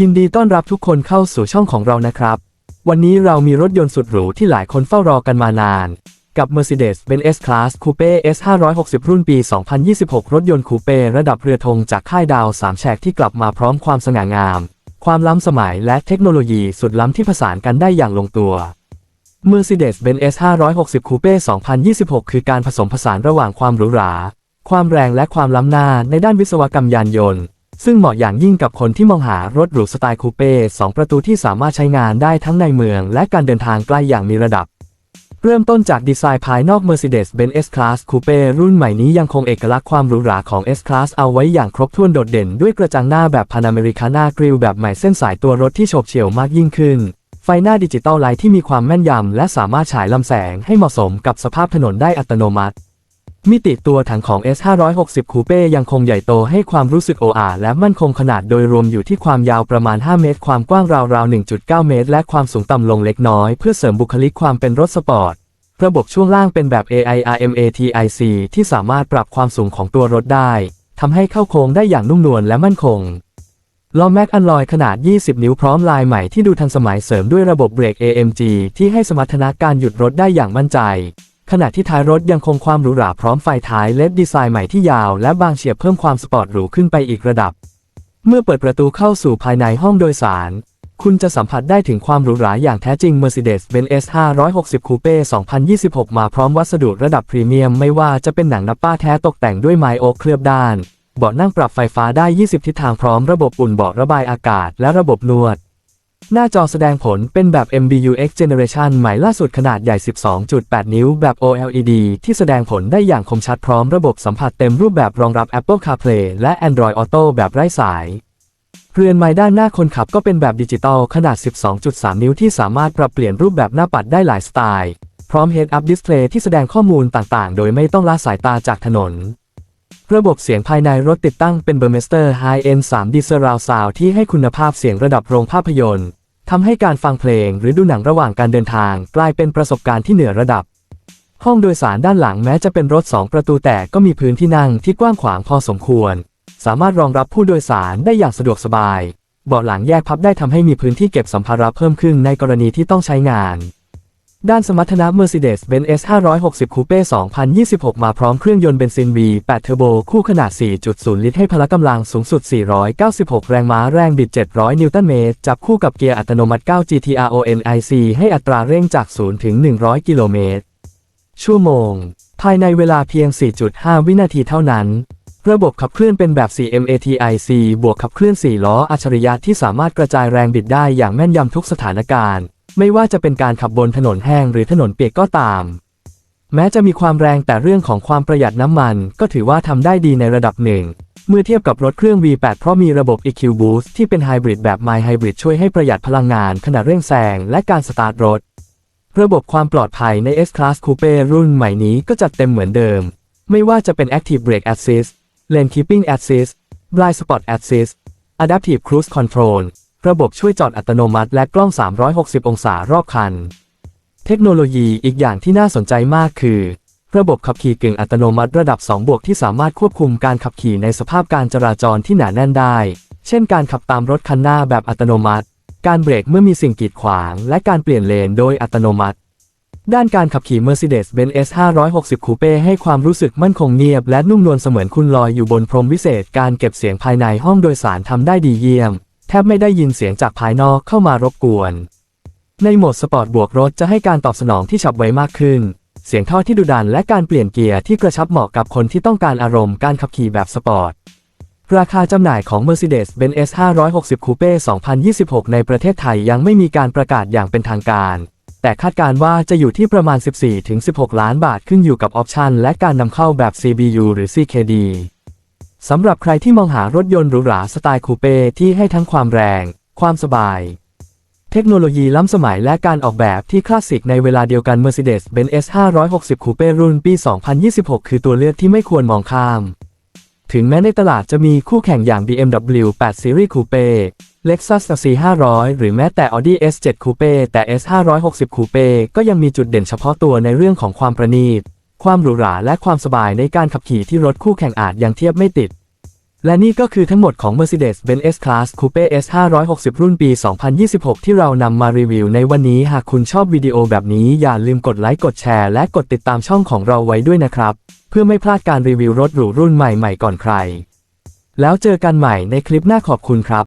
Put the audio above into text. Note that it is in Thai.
ยินดีต้อนรับทุกคนเข้าสู่ช่องของเรานะครับ วันนี้เรามีรถยนต์สุดหรูที่หลายคนเฝ้ารอกันมานาน กับ Mercedes-Benz S-Class Coupe S560 รุ่นปี 2026 รถยนต์คูเป้ระดับเรือธงจากค่ายดาว3แฉกที่กลับมาพร้อมความสง่างาม ความล้ำสมัยและเทคโนโลยีสุดล้ำที่ผสานกันได้อย่างลงตัว Mercedes-Benz S560 Coupe 2026 คือการผสมผสานระหว่างความหรูหรา ความแรงและความล้ำหน้าในด้านวิศวกรรมยานยนต์ ซึ่งเหมาะอย่างยิ่งกับคนที่มองหารถหรูสไตล์คูเป้2ประตูที่สามารถใช้งานได้ทั้งในเมืองและการเดินทางไกลอย่างมีระดับ เริ่มต้นจากดีไซน์ภายนอก Mercedes-Benz S-Class Coupe รุ่นใหม่นี้ยังคงเอกลักษณ์ความหรูหราของ S-Class เอาไว้อย่างครบถ้วนโดดเด่นด้วยกระจังหน้าแบบ Panamericana Grille แบบใหม่เส้นสายตัวรถที่โฉบเฉี่ยวมากยิ่งขึ้น ไฟหน้าดิจิตอลไลท์ที่มีความแม่นยำและสามารถฉายลำแสงให้เหมาะสมกับสภาพถนนได้อัตโนมัติ มิติตัวถังของ S560 Coupe ยังคงใหญ่โตให้ความรู้สึกโออาและมั่นคงขนาดโดยรวมอยู่ที่ความยาวประมาณ 5 เมตร ความกว้างราวๆ 1.9 เมตร และความสูงต่ำลงเล็กน้อยเพื่อเสริมบุคลิกความเป็นรถสปอร์ต ระบบช่วงล่างเป็นแบบ AIRMATIC ที่สามารถปรับความสูงของตัวรถได้ทำให้เข้าโค้งได้อย่างนุ่มนวลและมั่นคงล้อแม็กอันลอยขนาด 20 นิ้วพร้อมลายใหม่ที่ดูทันสมัยเสริมด้วยระบบเบรก AMG ที่ให้สมรรถนะการหยุดรถได้อย่างมั่นใจ ขณะที่ท้ายรถยังคงความหรูหราพร้อมไฟท้ายเลดดีไซน์ใหม่ที่ยาวและบางเฉียบเพิ่มความสปอร์ตหรูขึ้นไปอีกระดับ เมื่อเปิดประตูเข้าสู่ภายในห้องโดยสาร คุณจะสัมผัสได้ถึงความหรูหราอย่างแท้จริง Mercedes-Benz S560 Coupe 2026 มาพร้อมวัสดุระดับพรีเมียมไม่ว่าจะเป็นหนังนับป้าแท้ตกแต่งด้วยไม้โอ๊คเคลือบด้าน เบาะนั่งปรับไฟฟ้าได้ 20 ทิศทางพร้อมระบบอุ่นเบาะระบายอากาศและระบบนวด หน้าจอแสดงผลเป็นแบบ MBUX Generation ใหม่ล่าสุดขนาดใหญ่ 12.8 นิ้วแบบ OLED ที่แสดงผลได้อย่างคมชัดพร้อมระบบสัมผัสเต็มรูปแบบรองรับ Apple CarPlay และ Android Auto แบบไร้สาย เรือนไม้ด้านหน้าคนขับก็เป็นแบบดิจิตอลขนาด 12.3 นิ้วที่สามารถปรับเปลี่ยนรูปแบบหน้าปัดได้หลายสไตล์ พร้อม Head-Up Display ที่แสดงข้อมูลต่างๆ โดยไม่ต้องละสายตาจากถนน ระบบเสียงภายในรถติดตั้งเป็น Burmester High-End 3D Surround Sound ที่ให้คุณภาพเสียงระดับโรงภาพยนตร์ทำให้การฟังเพลงหรือดูหนังระหว่างการเดินทาง กลายเป็นประสบการณ์ที่เหนือระดับ ห้องโดยสารด้านหลังแม้จะเป็นรถ 2 ประตูแต่ก็มีพื้นที่นั่งที่กว้างขวางพอสมควร สามารถรองรับผู้โดยสารได้อย่างสะดวกสบาย เบาะหลังแยกพับได้ทำให้มีพื้นที่เก็บสัมภาระเพิ่มขึ้นในกรณีที่ต้องใช้งาน ด้านสมรรถนะ Mercedes-Benz S560 Coupe 2026 มาพร้อมเครื่องยนต์เบนซิน V8 Turbo คู่ขนาด 4.0 ลิตรให้พละกำลังสูงสุด 496 แรงม้าแรงบิด 700 นิวตันเมตร จับคู่กับเกียร์อัตโนมัติ 9 GTRONIC ให้อัตราเร่งจาก 0 ถึง 100 กิโลเมตร ชั่วโมง ภายในเวลาเพียง 4.5 วินาทีเท่านั้น ระบบขับเคลื่อนเป็นแบบ 4MATIC บวกขับเคลื่อน 4 ล้ออัจฉริยะที่สามารถกระจายแรงบิดได้อย่างแม่นยำทุกสถานการณ์ ไม่ว่าจะเป็นการขับบนถนนแห้งหรือถนนเปียกก็ตาม แม้จะมีความแรงแต่เรื่องของความประหยัดน้ำมัน ก็ถือว่าทำได้ดีในระดับหนึ่ง เมื่อเทียบกับรถเครื่อง V8 เพราะมีระบบ EQ Boost ที่เป็นไฮบริดแบบ My Hybrid ช่วยให้ประหยัดพลังงานขณะเร่งแซงและการสตาร์ทรถ ระบบความปลอดภัยใน S-Class Coupe รุ่นใหม่นี้ก็จัดเต็มเหมือนเดิม ไม่ว่าจะเป็น Active Brake Assist Lane Keeping Assist Blind Spot Assist Adaptive Cruise Control ระบบช่วยจอดอัตโนมัติและกล้อง 360 องศารอบคัน เทคโนโลยีอีกอย่างที่น่าสนใจมากคือ ระบบขับขี่กึ่งอัตโนมัติระดับ 2 บวกที่สามารถควบคุมการขับขี่ในสภาพการจราจรที่หนาแน่นได้ เช่นการขับตามรถคันหน้าแบบอัตโนมัติ การเบรกเมื่อมีสิ่งกีดขวาง และการเปลี่ยนเลนโดยอัตโนมัติ ด้านการขับขี่ Mercedes-Benz S560 Coupe ให้ความรู้สึกมั่นคงเงียบ และนุ่มนวลเสมือนคุณลอยอยู่บนพรมวิเศษ การเก็บเสียงภายในห้องโดยสารทำได้ดีเยี่ยม ทบไม่ได้ยินเสียงจากภายนอกเข้ามารบกวน ในโหมดสปอร์ตบวกรถจะให้การตอบสนองที่ฉับไวมากขึ้น เสียงท่อที่ดุดันและการเปลี่ยนเกียร์ที่กระชับเหมาะกับคนที่ต้องการอารมณ์การขับขี่แบบสปอร์ต ราคาจำหน่ายของ Mercedes-Benz S560 Coupe 2026 ในประเทศไทยยังไม่มีการประกาศอย่างเป็นทางการ แต่คาดการณ์ว่าจะอยู่ที่ประมาณ 14-16 ล้านบาทขึ้นอยู่กับออปชันและการนำเข้าแบบ CBU หรือ CKD สำหรับใครที่มองหารถยนต์หรูหราสไตล์คูเป้ที่ให้ทั้งความแรง ความสบาย เทคโนโลยีล้ำสมัยและการออกแบบที่คลาสสิกในเวลาเดียวกัน Mercedes-Benz S560 Coupe รุ่นปี 2026 คือตัวเลือกที่ไม่ควรมองข้าม ถึงแม้ในตลาดจะมีคู่แข่งอย่าง BMW 8 Series Coupe Lexus C500 หรือแม้แต่ Audi S7 Coupe แต่ S560 Coupe ก็ยังมีจุดเด่นเฉพาะตัวในเรื่องของความประณีต ความหรูหราและความสบายในการขับขี่ที่รถคู่แข่งอาจยังเทียบไม่ติด และนี่ก็คือทั้งหมดของ Mercedes-Benz S-Class Coupe S 560 รุ่นปี 2026 ที่เรานำมารีวิวในวันนี้หากคุณชอบวิดีโอแบบนี้อย่าลืมกดไลค์กดแชร์และกดติดตามช่องของเราไว้ด้วยนะครับ เพื่อไม่พลาดการรีวิวรถหรูรุ่นใหม่ๆก่อนใคร แล้วเจอกันใหม่ในคลิปหน้าขอบคุณครับ